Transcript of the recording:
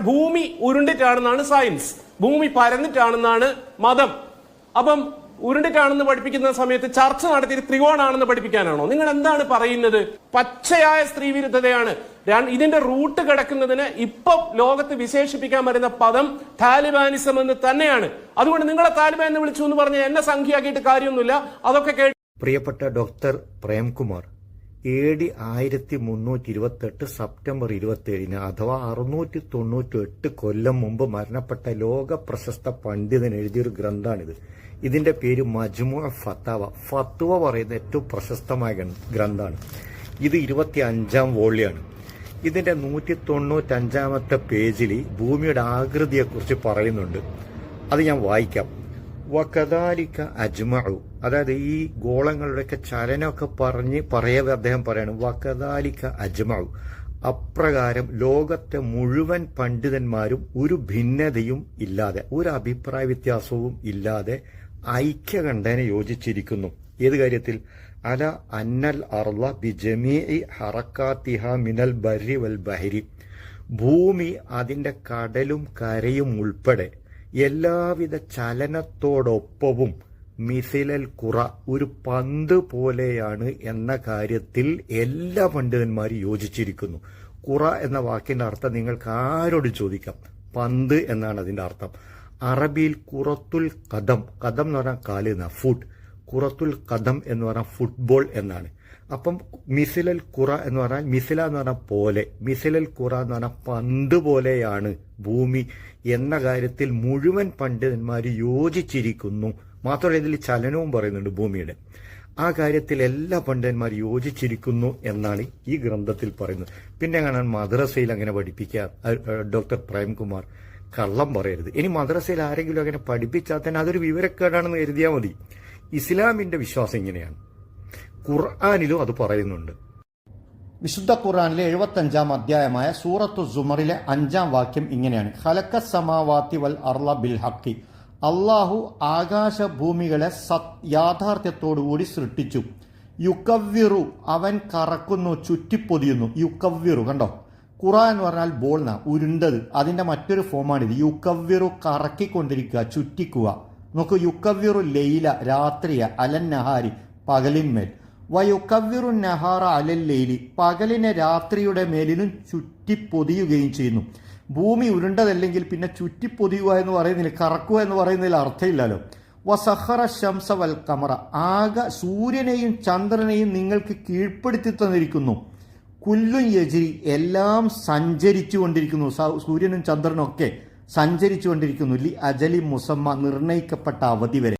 ഭൂമി ഉരുണ്ടിട്ടാണെന്നാണ് സയൻസ് ഭൂമി പരന്നിട്ടാണെന്നാണ് മതം. അപ്പം ഉരുണ്ടിട്ടാണെന്ന് പഠിപ്പിക്കുന്ന സമയത്ത് ചർച്ച നടത്തിയിട്ട് ത്രികോണാണെന്ന് പഠിപ്പിക്കാനാണോ? നിങ്ങൾ എന്താണ് പറയുന്നത്? പച്ചയായ സ്ത്രീ വിരുദ്ധതയാണ് ഇതിന്റെ റൂട്ട് കിടക്കുന്നതിന് ഇപ്പൊ ലോകത്ത് വിശേഷിപ്പിക്കാൻ വരുന്ന പദം താലിബാനിസം എന്ന് തന്നെയാണ്. അതുകൊണ്ട് നിങ്ങളെ താലിബാൻ എന്ന് വിളിച്ചു എന്ന് പറഞ്ഞ് എന്നെ സംഖ്യയാക്കിയിട്ട് കാര്യമൊന്നുമില്ല. അതൊക്കെ കേട്ട് പ്രിയപ്പെട്ട ഡോക്ടർ പ്രേംകുമാർ എ ഡി ആയിരത്തി മുന്നൂറ്റി ഇരുപത്തെട്ട് സെപ്റ്റംബർ ഇരുപത്തിയേഴിന് അഥവാ അറുന്നൂറ്റി തൊണ്ണൂറ്റി എട്ട് കൊല്ലം മുമ്പ് മരണപ്പെട്ട ലോക പ്രശസ്ത പണ്ഡിതൻ എഴുതിയൊരു ഗ്രന്ഥാണിത്. ഇതിന്റെ പേര് മജ്മു ഫത്താവ. ഫത്തുവ പറയുന്ന ഏറ്റവും പ്രശസ്തമായ ഗ്രന്ഥമാണ് ഇത് ഇരുപത്തി അഞ്ചാം വോളിയാണ്. ഇതിന്റെ നൂറ്റി തൊണ്ണൂറ്റഞ്ചാമത്തെ പേജിൽ ഭൂമിയുടെ ആകൃതിയെക്കുറിച്ച് പറയുന്നുണ്ട്. അത് ഞാൻ വായിക്കാം. വകദാലിക അജ്മഅു അതായത് ഈ ഗോളങ്ങളുടെയൊക്കെ ചലനമൊക്കെ പറഞ്ഞ് പറയവേ അദ്ദേഹം പറയാണ് വകദാലിക അജ്മഅു അപ്രകാരം ലോകത്തെ മുഴുവൻ പണ്ഡിതന്മാരും ഒരു ഭിന്നതയും ഇല്ലാതെ ഒരു അഭിപ്രായ വ്യത്യാസവും ഇല്ലാതെ ഐക്യകണ്ഠേന യോജിച്ചിരിക്കുന്നു. ഏത് കാര്യത്തിൽ? അല അന്നൽ അർള ബിജമീഇ ഹറക്കാത്തിഹ മിനൽ ബരി വൽ ബഹരി. ഭൂമി അതിന്റെ കടലും കരയും ഉൾപ്പെടെ എല്ലാവിധ ചലനത്തോടൊപ്പവും മിസിലൽ കുറ ഒരു പന്ത് പോലെയാണ് എന്ന കാര്യത്തിൽ എല്ലാ പണ്ഡിതന്മാരും യോജിച്ചിരിക്കുന്നു. കുറ എന്ന വാക്കിന്റെ അർത്ഥം നിങ്ങൾക്ക് ആരോട് ചോദിക്കാം. പന്ത് എന്നാണ് അതിന്റെ അർത്ഥം. അറബിയിൽ കുറത്തുൽ കദം. കദം എന്ന് പറഞ്ഞാൽ കാൽ ഫുഡ് കുറത്തുൽ കദം എന്ന് പറഞ്ഞാൽ ഫുട്ബോൾ എന്നാണ്. അപ്പം മിസിലൽ കുറ എന്ന് പറഞ്ഞാൽ മിസില എന്ന് പറഞ്ഞാൽ പോലെ മിസിലൽ കുറ എന്ന് പറഞ്ഞാൽ പന്ത് പോലെയാണ് ഭൂമി എന്ന കാര്യത്തിൽ മുഴുവൻ പണ്ഡിതന്മാർ യോജിച്ചിരിക്കുന്നു. മാത്രമല്ല ഇതിൽ ചലനവും പറയുന്നുണ്ട് ഭൂമിയുടെ. ആ കാര്യത്തിൽ എല്ലാ പണ്ഡിതന്മാർ യോജിച്ചിരിക്കുന്നു എന്നാണ് ഈ ഗ്രന്ഥത്തിൽ പറയുന്നത്. പിന്നെ കാണാൻ മദ്രസയിൽ അങ്ങനെ പഠിപ്പിക്കുക ഡോക്ടർ പ്രേംകുമാർ കള്ളം പറയരുത്. ഇനി മദ്രസയിൽ ആരെങ്കിലും അങ്ങനെ പഠിപ്പിച്ചാൽ തന്നെ അതൊരു വിവരക്കേടാണെന്ന് കരുതിയാൽ മതി. ഇസ്ലാമിന്റെ വിശ്വാസം ഇങ്ങനെയാണ്. ഖുർആാനിലും അത് പറയുന്നുണ്ട്. വിശുദ്ധ ഖുർആനിലെ എഴുപത്തഞ്ചാം അധ്യായമായ സൂറത്തു സുമറിലെ അഞ്ചാം വാക്യം ഇങ്ങനെയാണ്. ഹലക്ക സമാവാത്തി വൽ അർള ബിൽ ഹക്കി അള്ളാഹു ആകാശഭൂമികളെ സത് യാഥാർത്ഥ്യത്തോടുകൂടി സൃഷ്ടിച്ചു. യുക്കവ്യറു അവൻ കറക്കുന്നു ചുറ്റിപ്പൊതിയുന്നു. യുക്കവ്യറു കണ്ടോ? ഖുറാൻ എന്ന് പറഞ്ഞാൽ ബോൾന ഉരുണ്ടത്. അതിന്റെ മറ്റൊരു ഫോമാണിത് യുക്കവ്യറു കറക്കിക്കൊണ്ടിരിക്കുക ചുറ്റിക്കുക. നോക്കൂ യുക്കവ്യുറു ലൈല രാത്രിയ അലൻ നഹാരി പകലിന്മേൽ. വയുക്കവ്യുറു നഹാറ അലൽ ലൈലി പകലിനെ രാത്രിയുടെ മേലിനും ചുറ്റിപ്പൊതിയുകയും ചെയ്യുന്നു. ഭൂമി ഉരുണ്ടതല്ലെങ്കിൽ പിന്നെ ചുറ്റിപ്പൊതിയുക എന്ന് പറയുന്നതിൽ കറക്കുക എന്ന് പറയുന്നതിൽ അർത്ഥമില്ലല്ലോ. വസഹറ ശംസ വൽ കമറ ആക സൂര്യനെയും ചന്ദ്രനെയും നിങ്ങൾക്ക് കീഴ്പ്പെടുത്തി തന്നിരിക്കുന്നു. കുല്ലും യജിരി എല്ലാം സഞ്ചരിച്ചു കൊണ്ടിരിക്കുന്നു സൂര്യനും ചന്ദ്രനും ഒക്കെ. സഞ്ചരിച്ചു കൊണ്ടിരിക്കുന്നു ലി അജലി മുസമ്മ നിർണയിക്കപ്പെട്ട അവധി വരെ.